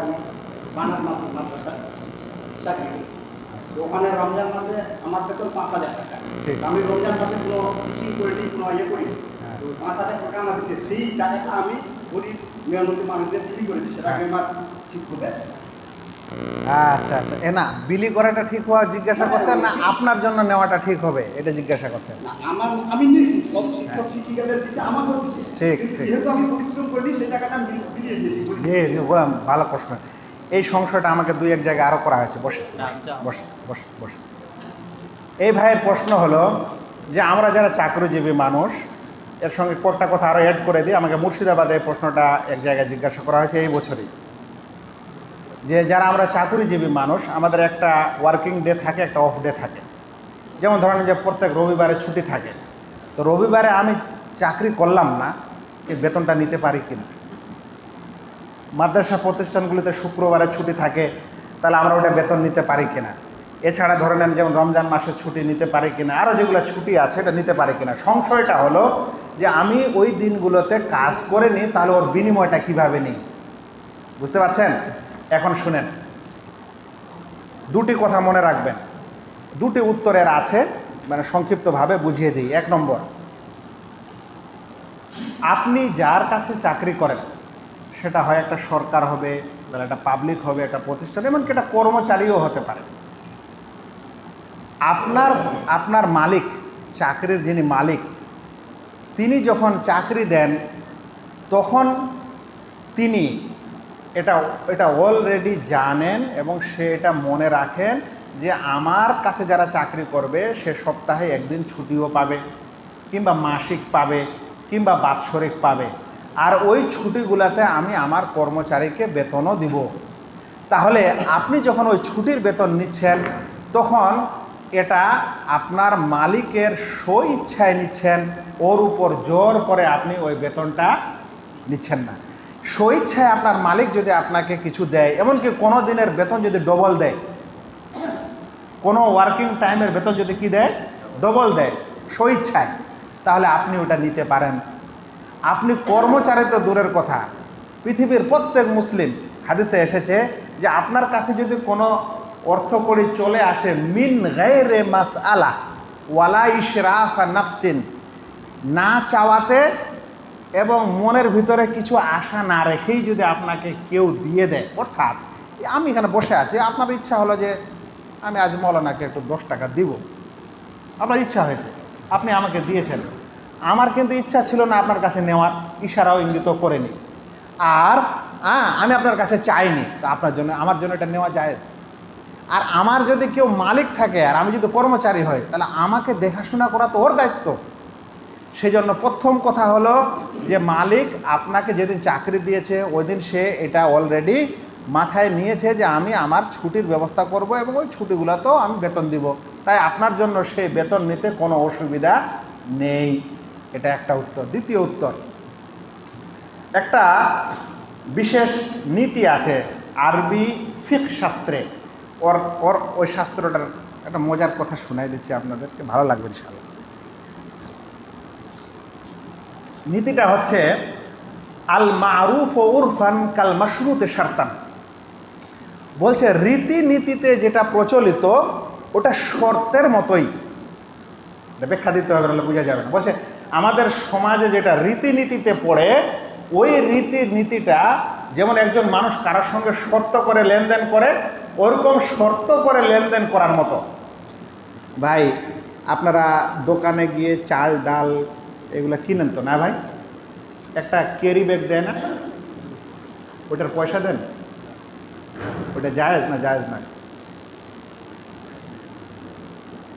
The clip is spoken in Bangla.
আমি বানার মাদ্রা- মাদ্রাসা চাকরি করি তো ওখানে রমজান মাসে আমার বেতন পাঁচ হাজার টাকা। আমি রমজান মাসে কোনো টিচিং করিনি কোনো ইয়ে করি হ্যাঁ। তো পাঁচ হাজার টাকা আমার দিচ্ছে সেই টাকাটা আমি গরিব মেহনতি মানুষদের বিলি করেছি সেটাকে আমার ঠিক হবে। আচ্ছা আচ্ছা। এ না বিলি করাটা ঠিক হওয়া জিজ্ঞাসা করছেন না আপনার জন্য নেওয়াটা ঠিক হবে? এটা জিজ্ঞাসা করছেন। না আমার আমি নিয়েছি সব শিক্ষক ঠিক, ভালো প্রশ্ন। এই সংশয়টা আমাকে দুই এক জায়গায় আরও করা হয়েছে। বসে বসে বসে বসে। এই ভাইয়ের প্রশ্ন হলো যে আমরা যারা চাকরিজীবী মানুষ এর সঙ্গে কয়েকটা কথা আরও অ্যাড করে দিই। আমাকে মুর্শিদাবাদে এই প্রশ্নটা এক জায়গায় জিজ্ঞাসা করা হয়েছে এই বছরই। যে যারা আমরা চাকরিজীবী মানুষ আমাদের একটা ওয়ার্কিং ডে থাকে একটা অফ ডে থাকে। যেমন ধরেন যে প্রত্যেক রবিবারে ছুটি থাকে। তো রবিবারে আমি চাকরি করলাম না এই বেতনটা নিতে পারি কিনা? মাদ্রাসা প্রতিষ্ঠানগুলিতে শুক্রবারে ছুটি থাকে, তাহলে আমরা ওটা বেতন নিতে পারি কিনা? এছাড়া ধরে নেন যেমন রমজান মাসের ছুটি নিতে পারি কিনা আরও যেগুলো ছুটি আছে এটা নিতে পারি কিনা? সংশয়টা হলো যে আমি ওই দিনগুলোতে কাজ করে নিই, তাহলে ওর বিনিময়টা কীভাবে নিই? বুঝতে পারছেন? এখন শুনেন। দুটি কথা মনে রাখবেন। দুটি উত্তরের আছে মানে সংক্ষিপ্তভাবে বুঝিয়ে দিই। এক নম্বর আপনি যার কাছে চাকরি করেন, সেটা হয় একটা সরকার হবে তাহলে একটা পাবলিক হবে, একটা প্রতিষ্ঠান, এমনকি একটা কর্মচারীও হতে পারে। আপনার আপনার মালিক, চাকরির যিনি মালিক, তিনি যখন চাকরি দেন, তখন তিনি এটা এটা অলরেডি জানেন এবং সে এটা মনে রাখেন যে আমার কাছে যারা চাকরি করবে, সে সপ্তাহে একদিন ছুটিও পাবে কিংবা মাসিক পাবে। কিংবা বাৎসরিক পাবে। আর ওই ছুটিগুলোতে আমি আমার কর্মচারীকে বেতনও দিব। তাহলে আপনি যখন ওই ছুটির বেতন নিচ্ছেন, তখন এটা আপনার মালিকের স্ব ইচ্ছায় নিচ্ছেন। ওর উপর জোর করে আপনি ওই বেতনটা নিচ্ছেন না। স্বইচ্ছায় আপনার মালিক যদি আপনাকে কিছু দেয়, এমনকি কোনো দিনের বেতন যদি ডবল দেয়, কোনো ওয়ার্কিং টাইমের বেতন যদি কি দেয়? ডবল দেয়। স্বইচ্ছায়। তাহলে আপনি ওটা নিতে পারেন। আপনি কর্মচারী তো দূরের কথা। পৃথিবীর প্রত্যেক মুসলিম হাদিসে এসেছে যে আপনার কাছে যদি কোনো অর্থকড়ি চলে আসে, মিন গায়রে মাস আলা ওয়ালা ইশরাফ নাফসিন, না চাওয়াতে এবং মনের ভিতরে কিছু আশা না রেখেই যদি আপনাকে কেউ দিয়ে দেয়, অর্থাৎ আমি এখানে বসে আছি, আপনার ইচ্ছা হলো যে আমি আজ মৌলানাকে একটু দশ টাকা দিব। আপনার ইচ্ছা হয়েছে, আপনি আমাকে দিয়েছেন। আমার কিন্তু ইচ্ছা ছিল না আপনার কাছে নেওয়ার, ইশারাও ইঙ্গিত করেনি। আর হ্যাঁ আমি আপনার কাছে চাইনি, তো আপনার জন্য, আমার জন্য এটা নেওয়া যায় আর আমার যদি কেউ মালিক থাকে, আর আমি যদি কর্মচারী হই, তাহলে আমাকে দেখাশোনা করা তো ওর দায়িত্ব। সেই জন্য প্রথম কথা হলো যে, মালিক আপনাকে যেদিন চাকরি দিয়েছে ওই দিন সে এটা অলরেডি মাথায় নিয়েছে যে, আমি আমার ছুটির ব্যবস্থা করব এবং ওই ছুটিগুলোতেও আমি বেতন দিব। তাই আপনার জন্য সেই বেতন নিতে কোনো অসুবিধা নেই। এটা একটা উত্তর। দ্বিতীয় উত্তর। একটা বিশেষ নীতি আছে আরবি ফিক শাস্ত্রে। ওর ওর ওই শাস্ত্রটার একটা মজার কথা শোনাই দিচ্ছি আপনাদেরকে, ভালো লাগবে ইনশাআল্লাহ। নীতিটা হচ্ছে, আল মারুফ ও উরফান কাল মাসরুতে সারতান বলছে, রীতিনীতিতে যেটা প্রচলিত, ওটা শর্তের মতোই। ব্যাখ্যা দিতে হবে বোঝা যাবে না। বলছে আমাদের সমাজে যেটা রীতিনীতিতে পড়ে ওই রীতিনীতিটা যেমন একজন মানুষ কারোর সঙ্গে শর্ত করে লেনদেন করে ওরকম শর্ত করে লেনদেন করার মতো। ভাই আপনারা দোকানে গিয়ে চাল ডাল এগুলো কিনেন তো না ভাই? একটা ক্যারি ব্যাগ দেয় না ওটার পয়সা দেন। ওটা জায়েজ না জায়েজ না।